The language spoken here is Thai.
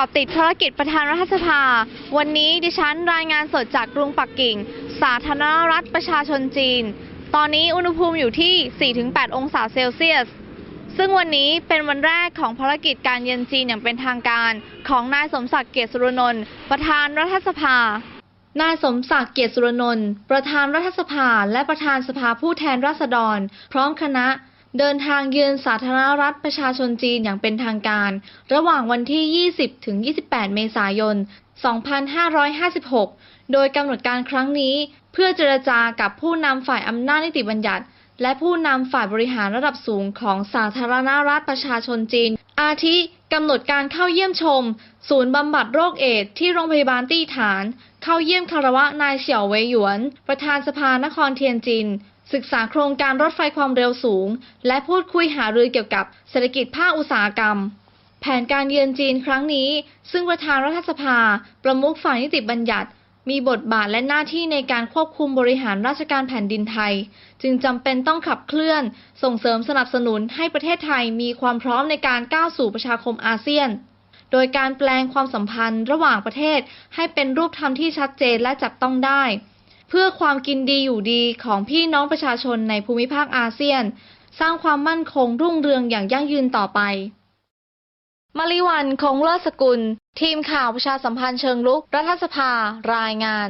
าะติดภารกิจประธานรัฐสภา วันนี้ดิฉันรายงานสดจากกรุงปักกิ่ง สาธารณรัฐประชาชนจีน ตอนนี้อุณหภูมิอยู่ที่ 4-8 องศาเซลเซียส ซึ่งวันนี้เป็นวันแรกของภารกิจการเยือนจีนอย่างเป็นทางการ ของนายสมศักดิ์เกียรติสุรนนท์ประธานรัฐสภา นายสมศักดิ์เกียรติสุรนนท์ประธานรัฐสภา และประธานสภาผู้แทนราษฎร พร้อมคณะ เดินทางเยือนสาธารณรัฐประชาชนจีนอย่างเป็นทางการ ระหว่างวันที่ 20 ถึง 28 เมษายน 2556 โดยกำหนดการครั้งนี้ เพื่อเจรจากับผู้นำฝ่ายอำนาจนิติบัญญัติ และผู้นำฝ่ายบริหารระดับสูงของสาธารณรัฐประชาชนจีน อาทิกำหนดการเข้าเยี่ยมชม ศูนย์บำบัดโรคเอดส์ที่โรงพยาบาลตี้ฐาน เข้าเยี่ยมคารวะนายเสี่ยวเวยหยวน ประธานสภานครเทียนจิน ศึกษาโครงการรถไฟความเร็วสูง และพูดคุยหารือเกี่ยวกับเศรษฐกิจภาคอุตสาหกรรม แผนการเยือนจีนครั้งนี้ ซึ่งประธานรัฐสภา ประมุขฝ่ายนิติบัญญัติ มีบทบาทและหน้าที่ในการควบคุมบริหารราชการแผ่นดินไทย จึงจำเป็นต้องขับเคลื่อน ส่งเสริมสนับสนุนให้ประเทศไทยมีความพร้อมในการก้าวสู่ประชาคมอาเซียน โดยการแปลงความสัมพันธ์ระหว่างประเทศให้เป็นรูปธรรมที่ชัดเจนและจับต้องได้ เพื่อความกินดีอยู่ดีของพี่น้องประชาชนในภูมิภาคอาเซียน สร้างความมั่นคงรุ่งเรืองอย่างยั่งยืนต่อไป มาริวัน คงเลิศสกุล ทีมข่าวประชาสัมพันธ์เชิงลุก รัฐสภา รายงาน